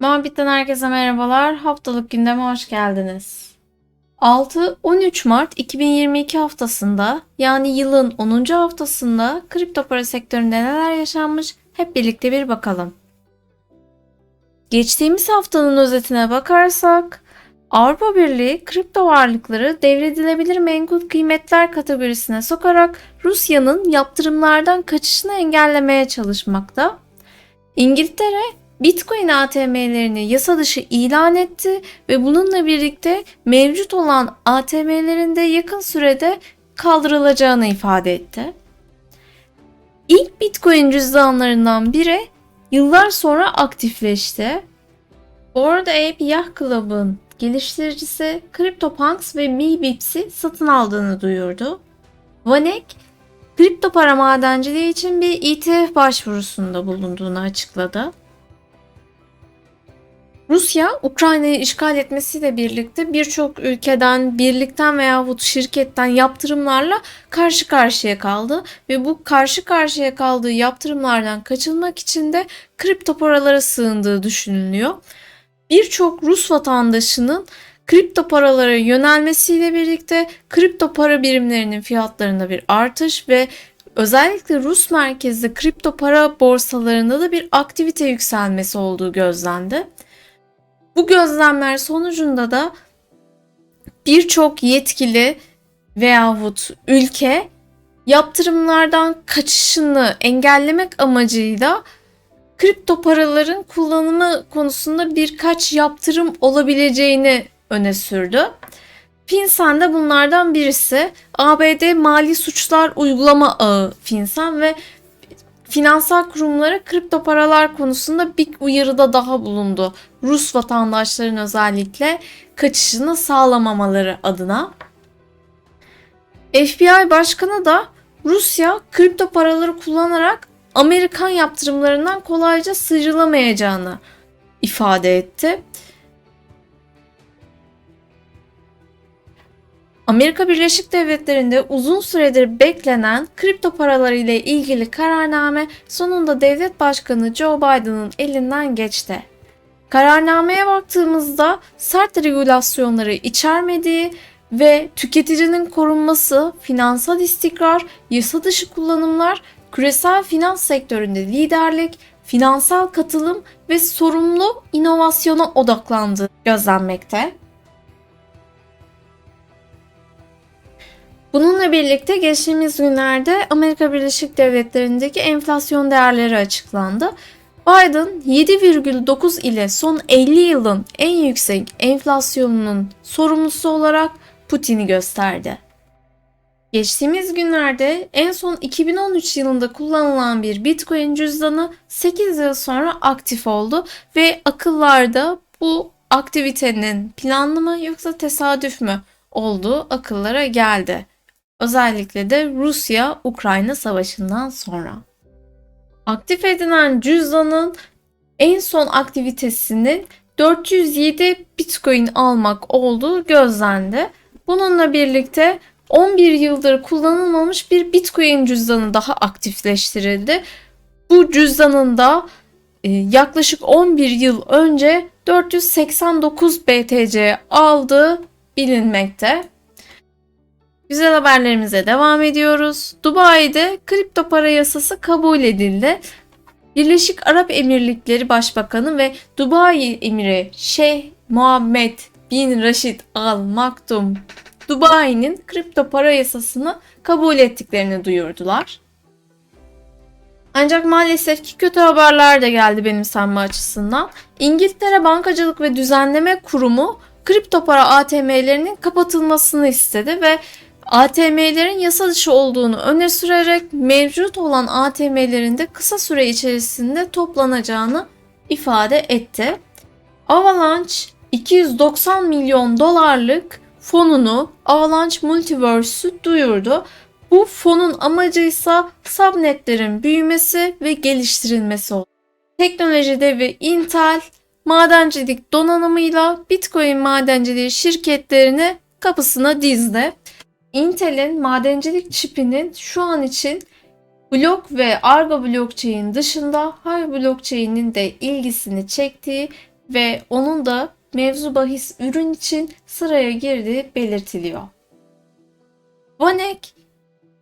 Muhabbitten herkese merhabalar. Haftalık gündeme hoş geldiniz. 6-13 Mart 2022 haftasında yani yılın 10. haftasında kripto para sektöründe neler yaşanmış hep birlikte bir bakalım. Geçtiğimiz haftanın özetine bakarsak Avrupa Birliği kripto varlıkları devredilebilir menkul kıymetler kategorisine sokarak Rusya'nın yaptırımlardan kaçışını engellemeye çalışmakta. İngiltere Bitcoin ATM'lerini yasa dışı ilan etti ve bununla birlikte mevcut olan ATM'lerin de yakın sürede kaldırılacağını ifade etti. İlk Bitcoin cüzdanlarından biri yıllar sonra aktifleşti. Bored Ape Yacht Club'ın geliştiricisi CryptoPunks ve Meebips'i satın aldığını duyurdu. Vanek, kripto para madenciliği için bir ETF başvurusunda bulunduğunu açıkladı. Rusya, Ukrayna'yı işgal etmesiyle birlikte birçok ülkeden, birlikten veyahut şirketten yaptırımlarla karşı karşıya kaldı ve bu karşı karşıya kaldığı yaptırımlardan kaçınmak için de kripto paralara sığındığı düşünülüyor. Birçok Rus vatandaşının kripto paralara yönelmesiyle birlikte kripto para birimlerinin fiyatlarında bir artış ve özellikle Rus merkezli kripto para borsalarında da bir aktivite yükselmesi olduğu gözlendi. Bu gözlemler sonucunda da birçok yetkili veyahut ülke yaptırımlardan kaçışını engellemek amacıyla kripto paraların kullanımı konusunda birkaç yaptırım olabileceğini öne sürdü. FinCEN de bunlardan birisi. ABD Mali Suçlar Uygulama Ağı FinCEN ve finansal kurumlara kripto paralar konusunda bir uyarıda daha bulundu. Rus vatandaşların özellikle kaçışını sağlamamaları adına. FBI Başkanı da Rusya kripto paraları kullanarak Amerikan yaptırımlarından kolayca sıyrılamayacağını ifade etti. Amerika Birleşik Devletleri'nde uzun süredir beklenen kripto paraları ile ilgili kararname sonunda devlet başkanı Joe Biden'ın elinden geçti. Kararnameye baktığımızda sert regülasyonları içermediği ve tüketicinin korunması, finansal istikrar, yasa dışı kullanımlar, küresel finans sektöründe liderlik, finansal katılım ve sorumlu inovasyona odaklandığı gözlenmekte. Bununla birlikte geçtiğimiz günlerde Amerika Birleşik Devletleri'ndeki enflasyon değerleri açıklandı. Biden 7,9 ile son 50 yılın en yüksek enflasyonunun sorumlusu olarak Putin'i gösterdi. Geçtiğimiz günlerde en son 2013 yılında kullanılan bir Bitcoin cüzdanı 8 yıl sonra aktif oldu ve akıllarda bu aktivitenin planlı mı yoksa tesadüf mü olduğu akıllara geldi. Özellikle de Rusya-Ukrayna savaşından sonra. Aktif edilen cüzdanın en son aktivitesinin 407 Bitcoin almak olduğu gözlendi. Bununla birlikte 11 yıldır kullanılmamış bir Bitcoin cüzdanı daha aktifleştirildi. Bu cüzdanın da e, yaklaşık 11 yıl önce 489 BTC aldığı bilinmekte. Güzel haberlerimize devam ediyoruz. Dubai'de kripto para yasası kabul edildi. Birleşik Arap Emirlikleri Başbakanı ve Dubai Emiri Şeyh Muhammed bin Raşid Al Maktum Dubai'nin kripto para yasasını kabul ettiklerini duyurdular. Ancak maalesef ki kötü haberler de geldi benim sanma açısından. İngiltere Bankacılık ve Düzenleme Kurumu kripto para ATM'lerinin kapatılmasını istedi ve ATM'lerin yasa dışı olduğunu öne sürerek mevcut olan ATM'lerin de kısa süre içerisinde toplanacağını ifade etti. Avalanche 290 milyon dolarlık fonunu Avalanche Multiverse'ü duyurdu. Bu fonun amacı ise subnetlerin büyümesi ve geliştirilmesi oldu. Teknoloji devi Intel madencilik donanımıyla Bitcoin madenciliği şirketlerini kapısına dizdi. Intel'in madencilik çipinin şu an için blok ve Argo blockchain dışında Hive blockchain'in de ilgisini çektiği ve onun da mevzu bahis ürün için sıraya girdiği belirtiliyor. Vanek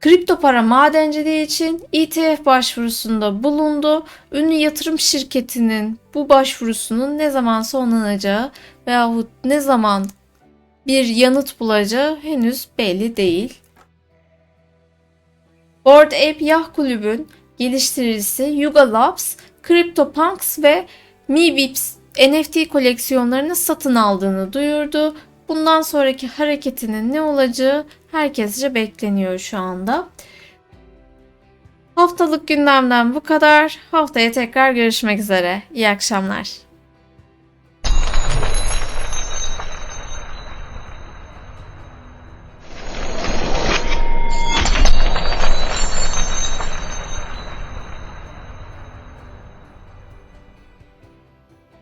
kripto para madenciliği için ETF başvurusunda bulundu. Ünlü yatırım şirketinin bu başvurusunun ne zaman sonlanacağı veyahut ne zaman bir yanıt bulacağı henüz belli değil. Bored Ape Yah Kulübü'ün geliştiricisi Yuga Labs, CryptoPunks ve Meebips NFT koleksiyonlarını satın aldığını duyurdu. Bundan sonraki hareketinin ne olacağı herkesce bekleniyor şu anda. Haftalık gündemden bu kadar. Haftaya tekrar görüşmek üzere. İyi akşamlar.